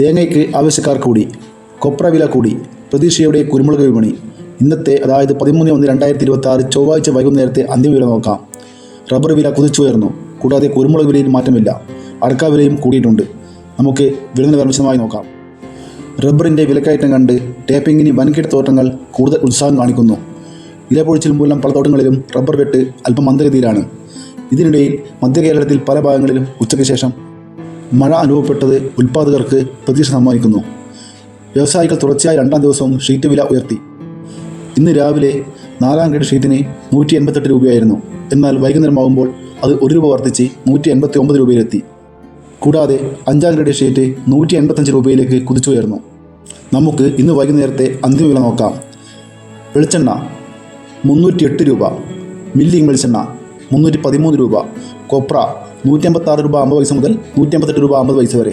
തേങ്ങയ്ക്ക് ആവശ്യക്കാർ കൂടി കൊപ്ര വില കൂടി പ്രതീക്ഷയുടെ കുരുമുളക് വിപണി. ഇന്നത്തെ അതായത് പതിമൂന്ന് ഒന്ന് രണ്ടായിരത്തി ഇരുപത്തി ആറ് ചൊവ്വാഴ്ച വൈകുന്നേരത്തെ അന്തിമ വില നോക്കാം. റബ്ബർ വില കുതിച്ചുയർന്നു കൂടാതെ കുരുമുളക് വിലയിൽ മാറ്റമില്ല. അടക്ക വിലയും കൂടിയിട്ടുണ്ട്. നമുക്ക് വില വിശദമായി നോക്കാം. റബ്ബറിന്റെ വിലക്കയറ്റം കണ്ട് ടേപ്പിങ്ങിന് വൻകിട തോട്ടങ്ങൾ കൂടുതൽ ഉത്സാഹം കാണിക്കുന്നു. ഇലപൊഴിച്ചിൽ മൂലം പല തോട്ടങ്ങളിലും റബ്ബർ വെട്ട് അല്പം മന്ദഗതിയിലാണ്. ഇതിനിടയിൽ മധ്യ കേരളത്തിൽ പല ഭാഗങ്ങളിലും ഉച്ചയ്ക്ക് ശേഷം മഴ അനുഭവപ്പെട്ടത് ഉൽപ്പാദകർക്ക് പ്രതീക്ഷ സമ്മാനിക്കുന്നു. വ്യവസായികൾ തുടർച്ചയായ രണ്ടാം ദിവസവും ഷീറ്റ് വില ഉയർത്തി. ഇന്ന് രാവിലെ നാലാം ഗ്രേഡ് ഷീറ്റിന് നൂറ്റി എൺപത്തെട്ട് രൂപയായിരുന്നു. എന്നാൽ വൈകുന്നേരമാകുമ്പോൾ അത് ഒരു രൂപ വർദ്ധിച്ച് നൂറ്റി എൺപത്തി ഒമ്പത് രൂപയിലെത്തി. കൂടാതെ അഞ്ചാം ഗ്രേഡ് ഷീറ്റ് നൂറ്റി എൺപത്തഞ്ച് രൂപയിലേക്ക് കുതിച്ചുയർന്നു നമുക്ക് ഇന്ന് വൈകുന്നേരത്തെ അന്തിമ വില നോക്കാം. വെളിച്ചെണ്ണ മുന്നൂറ്റി എട്ട് രൂപ മില്ലിംഗ് വെളിച്ചെണ്ണ മുന്നൂറ്റി പതിമൂന്ന് രൂപ കൊപ്ര നൂറ്റി അമ്പത്താറ് രൂപ അമ്പത് പൈസ മുതൽ നൂറ്റി അമ്പത്തെട്ട് രൂപ അമ്പത് പൈസ വരെ.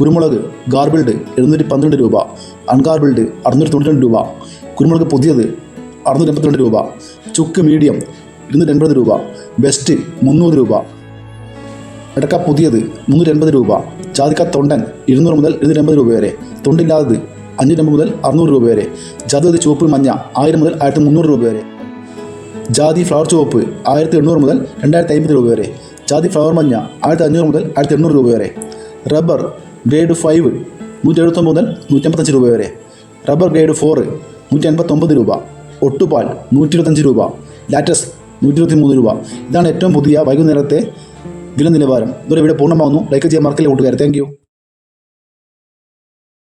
കുരുമുളക് ഗാർബിൾഡ് എഴുന്നൂറ്റി പന്ത്രണ്ട് രൂപ അൺഗാർബിൾഡ് അറുന്നൂറ്റി തൊണ്ണൂറ്റി രൂപ കുരുമുളക് പുതിയത് അറുന്നൂറ്റി എൺപത്തിരണ്ട് രൂപ ചുക്ക് മീഡിയം ഇരുന്നൂറ്റി എൺപത് രൂപ ബെസ്റ്റ് മുന്നൂറ് രൂപ ഇടക്ക പുതിയത് മുന്നൂറ്റി എൺപത് രൂപ ജാതിക്ക തൊണ്ടൻ ഇരുന്നൂറ് മുതൽ ഇരുന്നൂറ്റി എൺപത് രൂപ വരെ തൊണ്ടില്ലാത്തത് അഞ്ഞൂറ്റമ്പത് മുതൽ അറുന്നൂറ് രൂപ വരെ ജാതി ചുവപ്പ് മഞ്ഞ ആയിരം മുതൽ ആയിരത്തി മുന്നൂറ് രൂപ വരെ ജാതി ഫ്ലവർ ചുവപ്പ് ആയിരത്തി എണ്ണൂറ് മുതൽ രണ്ടായിരത്തി അമ്പത് രൂപ വരെ ജാതി ഫ്ലവർ മഞ്ഞ ആയിരത്തി അഞ്ഞൂറ് മുതൽ ആയിരത്തി എണ്ണൂറ് രൂപ വരെ. റബ്ബർ ഗ്രേഡ് ഫൈവ് നൂറ്റി എഴുപത്തൊമ്പത് മുതൽ നൂറ്റമ്പത്തഞ്ച് രൂപ വരെ. റബ്ബർ ഗ്രേഡ് ഫോറ് നൂറ്റി എൺപത്തൊമ്പത് രൂപ. ഒട്ടുപാൽ നൂറ്റി ഇരുപത്തഞ്ച് രൂപ. ലാറ്റസ് നൂറ്റി ഇരുപത്തി മൂന്ന് രൂപ. ഇതാണ് ഏറ്റവും പുതിയ വൈകുന്നേരത്തെ വില നിലവാരം ഇതോടെ ഇവിടെ പൂർണമാകുന്നു. ലൈക്ക് ചെയ്യാൻ മറക്കില്ല കൂട്ടുകാരെ. Thank you.